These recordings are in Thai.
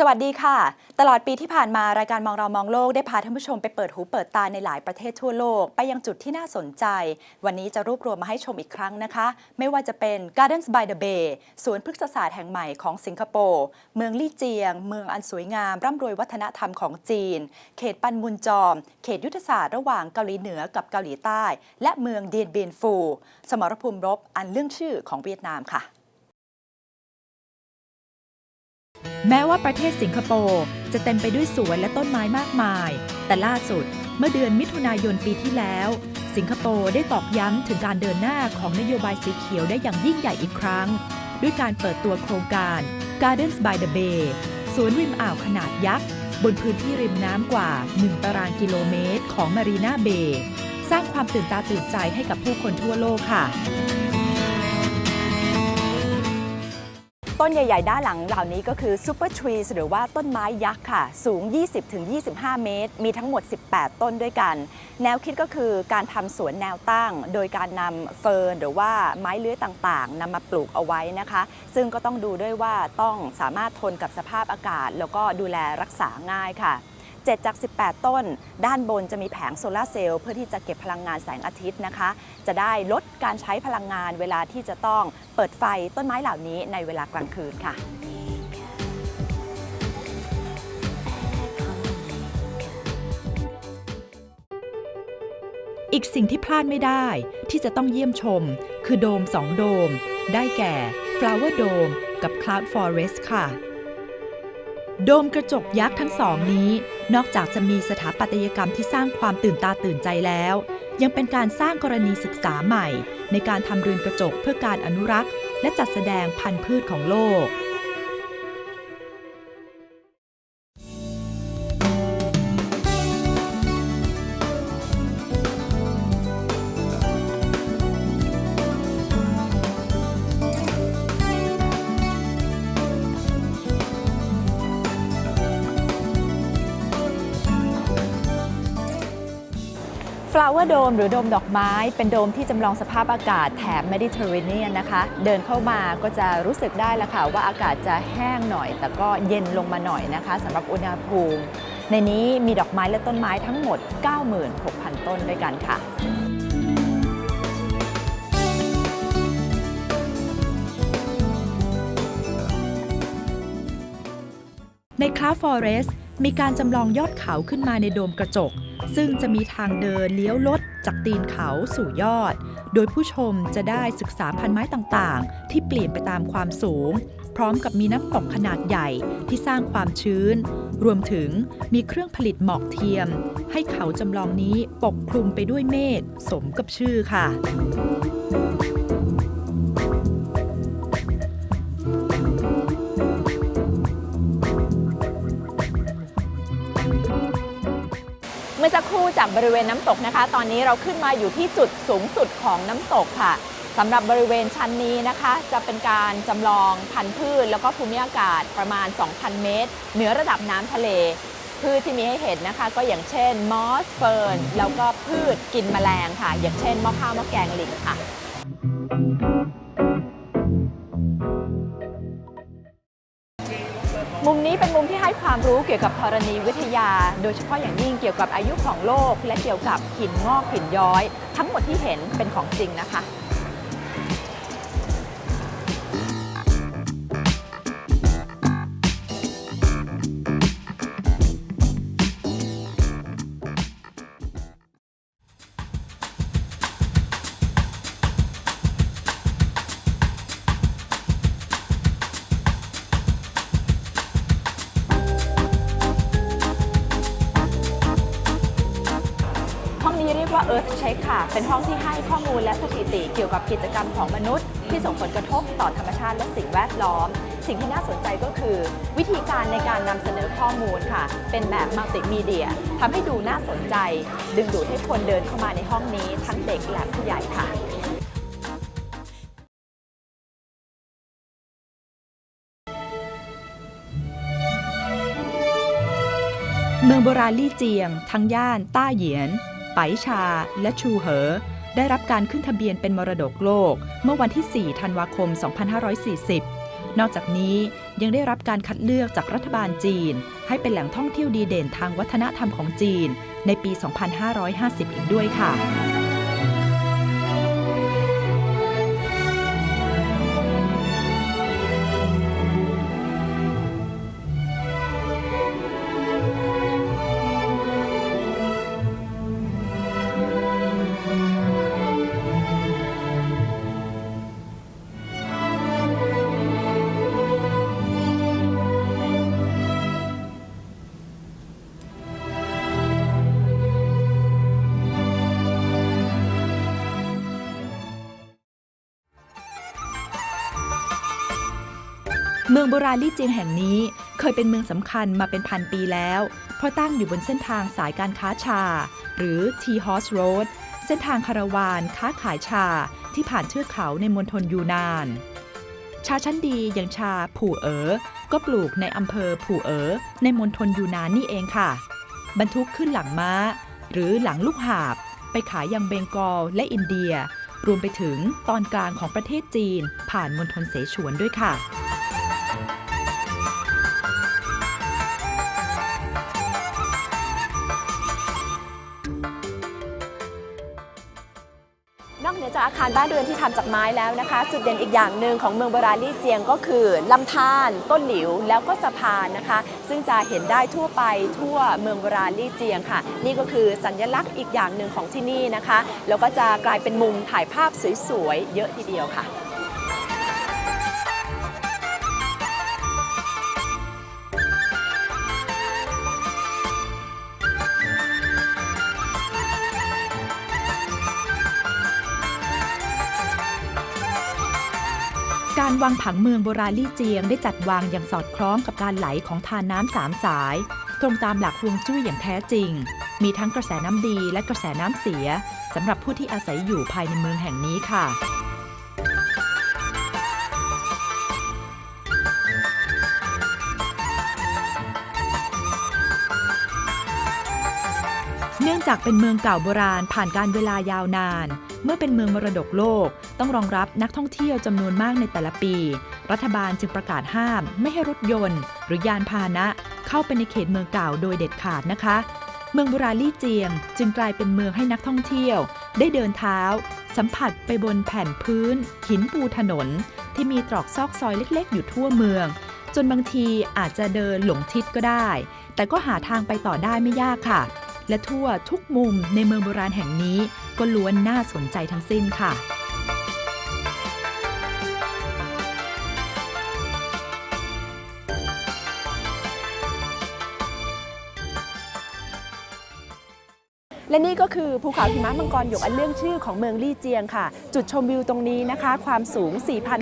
สวัสดีค่ะ ตลอดปีที่ผ่านมารายการมองเรามองโลกได้พาท่านผู้ชมไปเปิดหูเปิดตาในหลายประเทศทั่วโลก ไปยังจุดที่น่าสนใจ วันนี้จะรวบรวมมาให้ชมอีกครั้งนะคะ ไม่ว่าจะเป็น Gardens by the Bay สวนพฤกษศาสตร์แห่งใหม่ของสิงคโปร์เมืองลี่เจียง เมืองอันสวยงาม ร่ำรวยวัฒนธรรมของจีน เขตปันมุนจอม เขตยุทธศาสตร์ระหว่างเกาหลีเหนือกับเกาหลีใต้ และเมืองเดียนเบียนฟู สมรภูมิรบอันเรื่องชื่อของเวียดนามค่ะ แม้ว่าประเทศสิงคโปร์จะเต็มไปด้วยสวนและต้นไม้มากมาย แต่ล่าสุดเมื่อเดือนมิถุนายนปีที่แล้ว สิงคโปร์ได้ตอกย้ำถึงการเดินหน้าของนโยบายสีเขียวได้อย่างยิ่งใหญ่อีกครั้ง ด้วยการเปิดตัวโครงการ Gardens by the Bay สวนริมอ่าวขนาดยักษ์ บนพื้นที่ริมน้ำกว่า 1 ตารางกิโลเมตรของมารีนาเบย์สร้างความตื่นตาตื่นใจให้กับผู้คนทั่วโลกค่ะ ต้นใหญ่ ๆ ด้านหลังเหล่านี้ก็คือซูเปอร์ทรีหรือว่าต้นไม้ยักษ์ค่ะ สูง 20-25 เมตร มีทั้งหมด 18 ต้นด้วยกัน แนวคิดก็คือการทำสวนแนวตั้ง โดยการนำเฟิร์นหรือว่าไม้เลื้อยต่างๆนำมาปลูกเอาไว้นะคะ ซึ่งก็ต้องดูด้วยว่าต้องสามารถทนกับสภาพอากาศ แล้วก็ดูแลรักษาง่ายค่ะ 7 จาก 18 ต้น ด้านบนจะมีแผงโซลาร์เซลล์เพื่อที่จะเก็บพลังงานแสงอาทิตย์นะคะ จะได้ลดการใช้พลังงานเวลาที่จะต้องเปิดไฟต้นไม้เหล่านี้ในเวลากลางคืนค่ะอีกสิ่งที่พลาดไม่ได้ที่จะต้องเยี่ยมชม คือโดมสองโดม ได้แก่ Flower Dome กับ Cloud Forest ค่ะ โดมกระจกยักษ์ทั้งสองนี้ นอกจากจะมีสถาปัตยกรรมที่สร้างความตื่นตาตื่นใจแล้ว ยังเป็นการสร้างกรณีศึกษาใหม่ ในการทำเรือนกระจกเพื่อการอนุรักษ์ และจัดแสดงพันธุ์พืชของโลก Flower Dome หรือโดมดอกไม้ เป็นโดมที่จำลองสภาพอากาศแถบ Mediterranean นะคะ เดินเข้ามาก็จะรู้สึกได้แล้วค่ะว่าอากาศจะแห้งหน่อย แต่ก็เย็นลงมาหน่อยนะคะสำหรับอุณหภูมิ ในนี้มีดอกไม้และต้นไม้ทั้งหมด 96,000 ต้นด้วยกันค่ะในคลาฟอเรส มีการจำลองยอดเขาขึ้นมาในโดมกระจก ซึ่งจะมีทางเดินเลี้ยวลดจากตีนเขาสู่ยอด โดยผู้ชมจะได้ศึกษาพันไม้ต่างๆ ที่เปลี่ยนไปตามความสูง พร้อมกับมีน้ำตกขนาดใหญ่ที่สร้างความชื้น รวมถึงมีเครื่องผลิตหมอกเทียม ให้เขาจำลองนี้ปกคลุมไปด้วยเมฆสมกับชื่อค่ะ จากบริเวณน้ำตกนะคะ ตอนนี้เราขึ้นมาอยู่ที่จุดสูงสุดของน้ำตกค่ะสำหรับบริเวณชั้นนี้นะคะ จะเป็นการจำลองพันธุ์พืช แล้วก็ภูมิอากาศประมาณ 2,000 เมตร เหนือระดับน้ำทะเล พืชที่มีให้เห็นนะคะ ก็อย่างเช่น มอสเฟิร์นแล้วก็พืชกินแมลงค่ะ อย่างเช่นหม้อข้าวหม้อแกงลิงค่ะ มุมนี้เป็นมุมที่ให้ความรู้เกี่ยวกับธรณีวิทยา โดยเฉพาะอย่างยิ่งเกี่ยวกับอายุของโลก และเกี่ยวกับหินงอกหินย้อย ทั้งหมดที่เห็นเป็นของจริงนะคะ ยกว่า Earth Check ค่ะ เป็นห้องที่ให้ข้อมูลและสถิติเกี่ยวกับกิจกรรมของมนุษย์ ที่ส่งผลกระทบต่อธรรมชาติและสิ่งแวดล้อม สิ่งที่น่าสนใจก็คือ วิธีการในการนำเสนอข้อมูลค่ะ เป็นแบบมัลติมีเดียทำให้ดูน่าสนใจ ดึงดูดให้คนเดินเข้ามาในห้องนี้ทั้งเด็กและผู้ใหญ่ค่ะเมืองโบราณลี่เจียง ทั้งย่านต้าเหยียน ไปชา และชูเหอ ได้รับการขึ้นทะเบียนเป็นมรดกโลก เมื่อวันที่ 4 ธันวาคม 2540 นอกจากนี้ยังได้รับการคัดเลือกจากรัฐบาลจีน ให้เป็นแหล่งท่องเที่ยวดีเด่นทางวัฒนธรรมของจีน ในปี 2550 อีกด้วยค่ะ องโบราณลี่เจียงแห่งนี้เคยเป็นเมืองสำคัญมาเป็นพันปีแล้ว เพราะตั้งอยู่บนเส้นทางสายการค้าชา หรือ Tea Horse Road เส้นทางคาราวานค้าขายชาที่ผ่านเทือกเขาในมณฑลยูนาน ชาชั้นดีอย่างชาผู่เอ๋อก็ปลูกในอำเภอผู่เอ๋อในมณฑลยูนานนี่เองค่ะ บรรทุกขึ้นหลังม้า หรือหลังลูกหาบ ไปขายยังเบงกอลและอินเดีย รวมไปถึงตอนกลางของประเทศจีนผ่านมณฑลเสฉวนด้วยค่ะ คารบ้านเรือนที่ทำจากไม้แล้วนะคะ จุดเด่นอีกอย่างหนึ่งของเมืองโบราณลี่เจียงก็คือลำธารต้นหลิวแล้วก็สะพานนะคะ ซึ่งจะเห็นได้ทั่วไปทั่วเมืองโบราณลี่เจียงค่ะ นี่ก็คือสัญลักษณ์อีกอย่างหนึ่งของที่นี่นะคะ แล้วก็จะกลายเป็นมุมถ่ายภาพสวยๆเยอะทีเดียวค่ะ การวางผังเมืองโบราณลี่เจียงได้จัดวางอย่างสอดคล้องกับการไหลของทานน้ำสามสาย ตรงตามหลักฮวงจุ้ยอย่างแท้จริง มีทั้งกระแสน้ำดีและกระแสน้ำเสียสำหรับผู้ที่อาศัยอยู่ภายในเมืองแห่งนี้ค่ะ องจากเป็นเมืองเก่าโบราณผ่านการเวลายาวนาน เมื่อเป็นเมืองมรดกโลก ต้องรองรับนักท่องเที่ยวจำนวนมากในแต่ละปี รัฐบาลจึงประกาศห้าม ไม่ให้รถยนต์ หรือยานพาหนะ เข้าไปในเขตเมืองเก่าโดยเด็ดขาดนะคะ เมืองโบราณลี่เจียง จึงกลายเป็นเมืองให้นักท่องเที่ยว ได้เดินเท้า สัมผัสไปบนแผ่นพื้น หินปูถนน ที่มีตรอกซอกซอยเล็ก ๆ อยู่ทั่วเมือง จนบางทีอาจจะเดินหลงทิศก็ได้ แต่ก็หาทางไปต่อได้ไม่ยากค่ะ และทั่วทุกมุมในเมืองโบราณแห่งนี้ก็ล้วนน่าสนใจทั้งสิ้นค่ะ และนี่ก็คือภูเขาหิมะมังกรหยกอันเรื่องชื่อของเมืองลี่เจียงค่ะ จุดชมวิวตรงนี้นะคะ ความสูง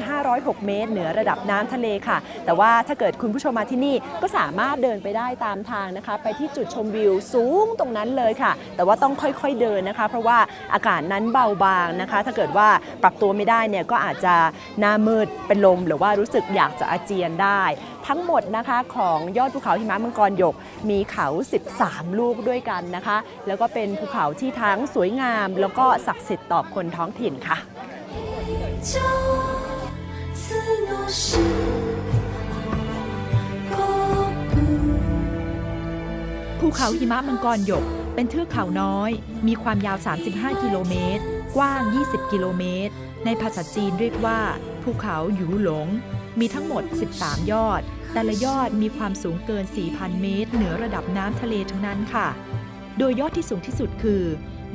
4,506 เมตร เหนือระดับน้ำทะเลค่ะ แต่ว่าถ้าเกิดคุณผู้ชมมาที่นี่ก็สามารถเดินไปได้ตามทางนะคะ ไปที่จุดชมวิวสูงตรงนั้นเลยค่ะ แต่ว่าต้องค่อยๆเดินนะคะ เพราะว่าอากาศนั้นเบาบางนะคะ ถ้าเกิดว่าปรับตัวไม่ได้เนี่ยก็อาจจะหน้ามืดเป็นลม หรือว่ารู้สึกอยากจะอาเจียนได้ ทั้งหมดนะคะของยอดภูเขาหิมะมังกรหยก มีเขา 13 ลูกด้วยกันนะคะ แล้วก็เป็นภูเขาที่ทั้งสวยงาม แล้วก็ศักดิ์สิทธิ์ต่อคนท้องถิ่นค่ะภูเขาหิมะมังกรหยก เป็นเทือกเขาน้อย มีความยาว 35 กิโลเมตร กว้าง 20 กิโลเมตร ในภาษาจีนเรียกว่าภูเขาหยูหลง มีทั้งหมด 13 ยอด แต่ละยอดมีความสูงเกิน 4,000 เมตร เหนือระดับน้ำทะเลทั้งนั้นค่ะ โดยยอดที่สูงที่สุดคือ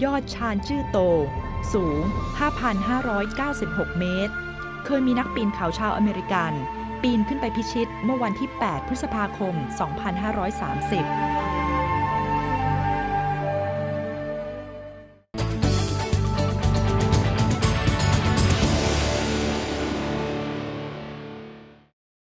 ยอดชานจื้อโต สูง 5,596 เมตร เคยมีนักปีนเขาชาวอเมริกัน ปีนขึ้นไปพิชิตเมื่อวันที่ 8 พฤษภาคม 2530